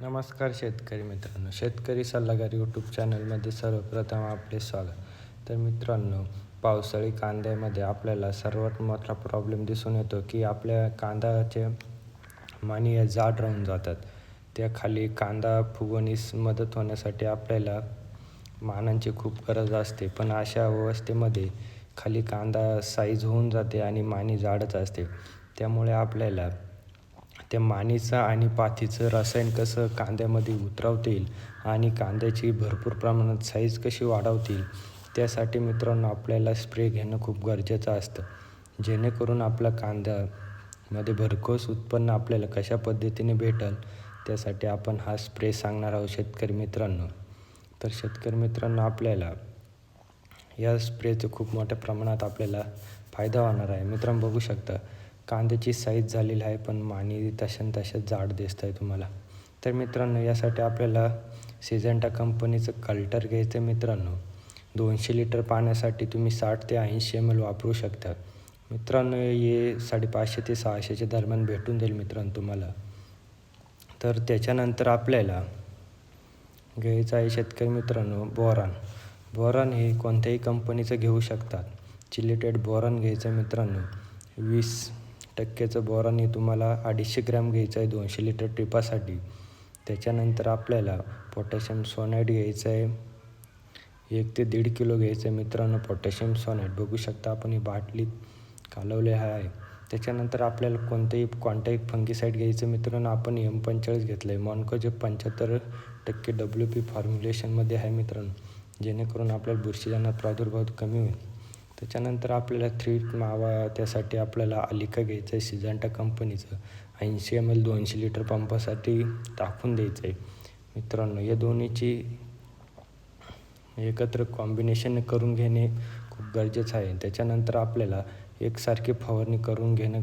नमस्कार शेतकरी मित्रांनो शेतकरी सल्लागार यूट्यूब चॅनलमध्ये सर्वप्रथम आपले स्वागत. तर मित्रांनो पावसाळी कांद्यामध्ये आपल्याला सर्वात मोठा प्रॉब्लेम दिसून येतो की आपल्या कांद्याचे मानी जाड राहून जातात. त्या खाली कांदा फुगवणीस मदत होण्यासाठी आपल्याला मानांची खूप गरज असते. पण अशा अवस्थेमध्ये खाली कांदा साईज होऊन जाते आणि मानी जाडच असते. त्यामुळे आपल्याला त्या मानेचं आणि पाथीचं रसायन कसं कांद्यामध्ये उतरवता येईल आणि कांद्याची भरपूर प्रमाणात साईज कशी वाढवता येईल त्यासाठी मित्रांनो आपल्याला स्प्रे घेणं खूप गरजेचं असतं. जेणेकरून आपला कांद्यामध्ये भरघोस उत्पन्न आपल्याला कशा पद्धतीने भेटेल त्यासाठी आपण हा स्प्रे सांगणार आहोत शेतकरी मित्रांनो. तर शेतकरी मित्रांनो आपल्याला या स्प्रेचं खूप मोठ्या प्रमाणात आपल्याला फायदा होणार आहे. मित्रांनो बघू शकता. कांद्याची साईज झालेली आहे पण मानी तशान तशा जाड दिसत आहे तुम्हाला. तर मित्रांनो यासाठी आपल्याला सिजेंटा कंपनीचं कल्टर घ्यायचं मित्रांनो. दोनशे लिटर पाण्यासाठी तुम्ही साठ ते ऐंशी एम एल वापरू शकता. मित्रांनो हे साडेपाचशे ते सहाशेच्या दरम्यान भेटून जाईल मित्रांनो तुम्हाला. तर त्याच्यानंतर आपल्याला घ्यायचं आहे शेतकरी मित्रांनो बोरान. बोरान हे कोणत्याही कंपनीचं घेऊ शकतात. चिलिटेड बोरान घ्यायचं मित्रांनो. वीस टक्क्याचं बोरान हे तुम्हाला अडीचशे ग्रॅम घ्यायचं आहे दोनशे लिटर टिपासाठी. त्याच्यानंतर आपल्याला पोटॅशियम सोनाईट घ्यायचं आहे. एक ते दीड किलो घ्यायचं आहे मित्रांनो पोटॅशियम सोनाईट बघू शकता आपण ही बाटलीत कालवले आहे. त्याच्यानंतर आपल्याला कोणतेही कोणताही फंगीसाईड घ्यायचं मित्रांनो आपण एम पंचेचाळीस घेतलं आहे मॉनको जे पंच्याहत्तर टक्के डब्ल्यू पी फॉर्म्युलेशनमध्ये आहे मित्रांनो. जेणेकरून आपल्याला बुरशीजन्य प्रादुर्भाव कमी होईल. त्याच्यानंतर आपल्याला थ्री मावा त्यासाठी आपल्याला अलिका घ्यायचं आहे सिजांटा कंपनीचं ऐंशी एम एल दोनशे लिटर पंपासाठी टाकून द्यायचं आहे मित्रांनो या दोन्हीची एकत्र कॉम्बिनेशन करून घेणे खूप गरजेचं आहे. त्याच्यानंतर आपल्याला एकसारखी फवारणी करून घेणं